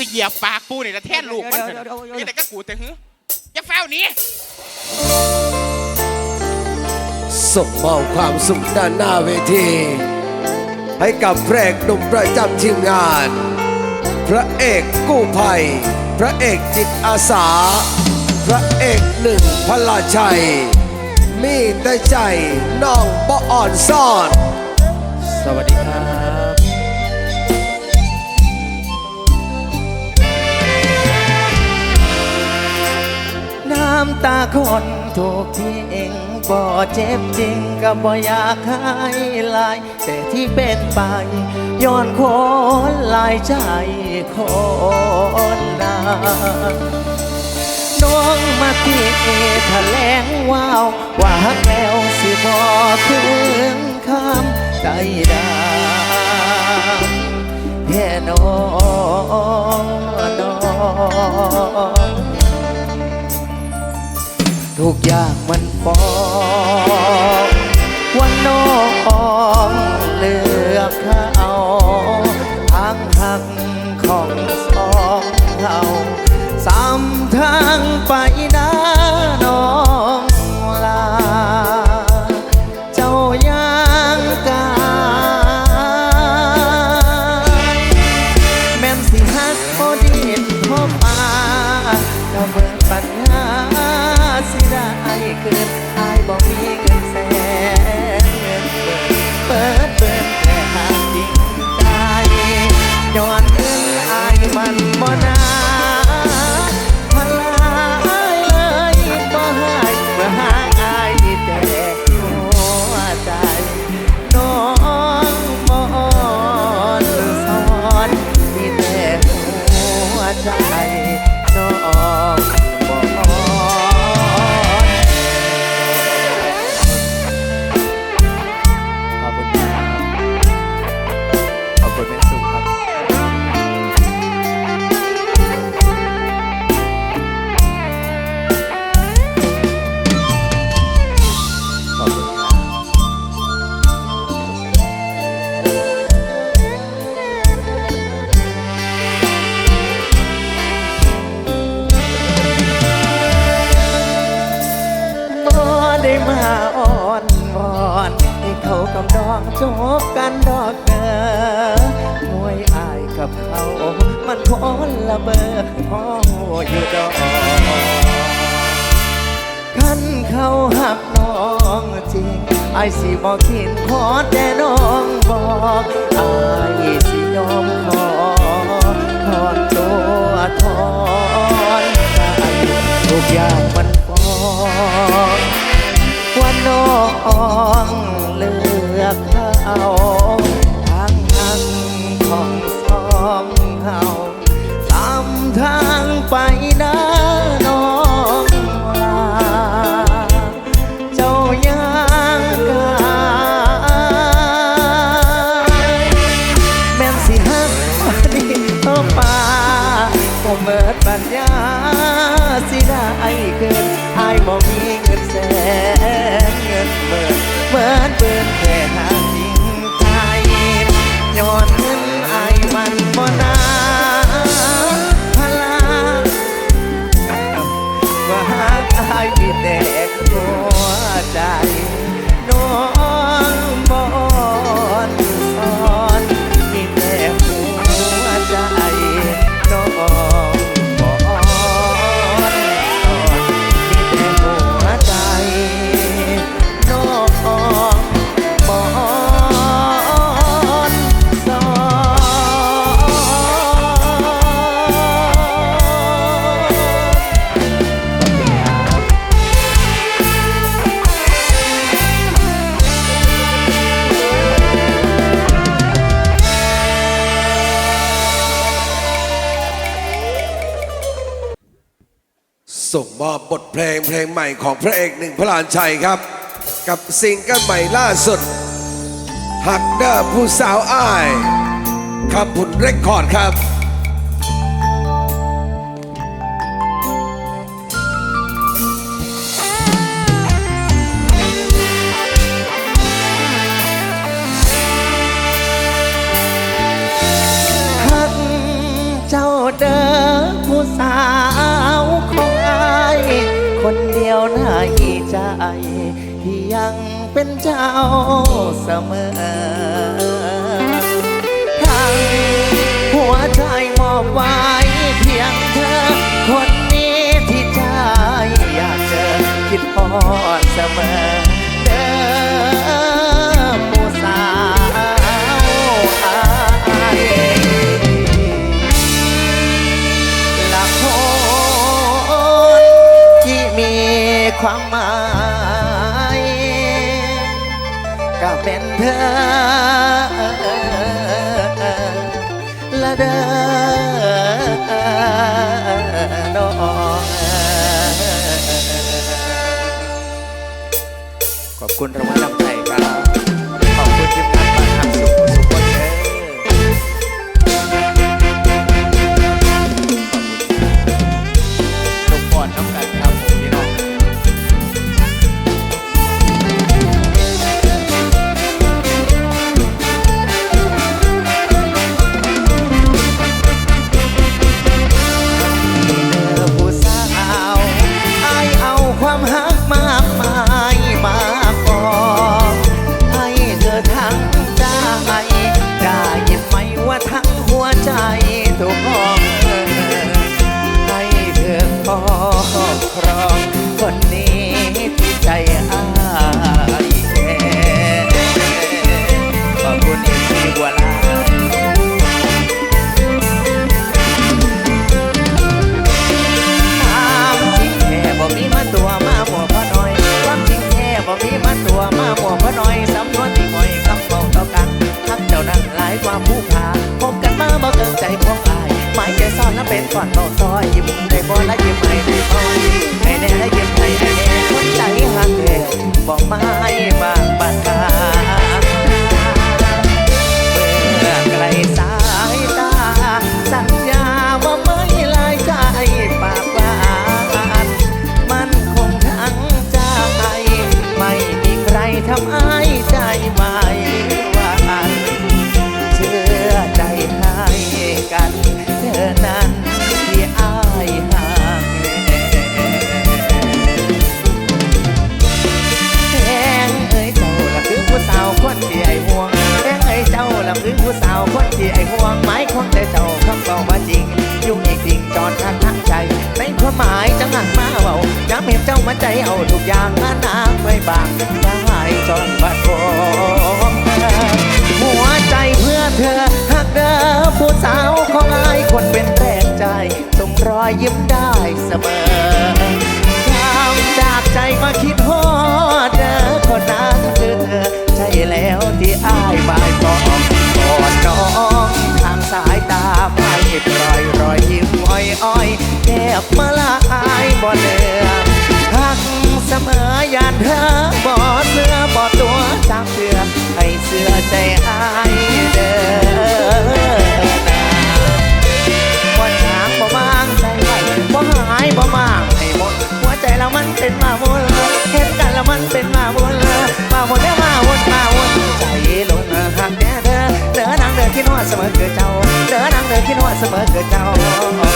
สิเหยียบปากปูนี่ละแท่นลูกมันเดี๋ยวเดี๋ยวเดี๋ยวนี่แต่ก็กูแต่หืออย่าแฟวหนี้ส่งมอบความสุขด้านหน้าเวที ให้กับพระเอกหนุ่มประจำทีมงาน พระเอกกู้ภัย พระเอกจิตอาสา พระเอกหนึ่งพลาชัย มีแต่ใจน้องบ่อ่อนซ่อน สวัสดีครับำตาคนถูกทิ้งบ่เจ็บจริงก็บ่อยากให้ลาย แต่ที่เป็นไปย้อนคนลายใจคนดังน้องมาที่แถลงว้าวว่าฮักแล้วสิบอคืนคำใจดำแค่น้องน้อง ทุกอย่างมันฟองวันนองเลือก มัน เขากับน้องจบกันดอกเด้อมวยอายกับเขา มันคนละเบอร์พ่ออยู่ดอกคันเขาหักน้องจริงไอ้สิบอกกินขอแต่น้องบอกไอ้ายสิยอมขอถอนตัวถอนใจทุกอย่างมันฟ้องว่าน้องาทางทางของสองเขาตามทางไปนะน้องลาเจ้ายังกายแม่นสิฮักว่าดีต่อป่าก็เมิดปัญญาสิได้เกินอายบ่มีเงินแสนเงินเบิดเบิดเบิดแค่หา ว่าหากอายมีแต่หัวใจ น้องบอก ส่งมอบบทเพลงเพลงใหม่ของพระเอกหนึ่งพระลานชัยครับ กับซิงเกิลใหม่ล่าสุด หักเดอร์ผู้สาวอ้ายขับผุนเรคคอร์ดครับ ที่ยังเป็นเจ้าเสมอทางหัวใจมอบไว้เพียงเธอ คนนี้ที่ใจอยากเจอคิดพอดเสมอเดิมผู้าวอายละคนที่มีความหมาย เป็นเธอละเด้อนอขอบคุณรางวัลนำใจครับ คอยยิ้มเร ว่าจริง ยุ่งอีกจริงจอดทางทั้งใจ ในความหมายจังหันมาเบาย้ำเห็นเจ้ามาใจเอาทุกอย่างมานาไม่บางอย่าให้จนบัดโพ เสมอเกิดเจ้าเดินนางเดินอคินว่าเสมอเกิดเจ้า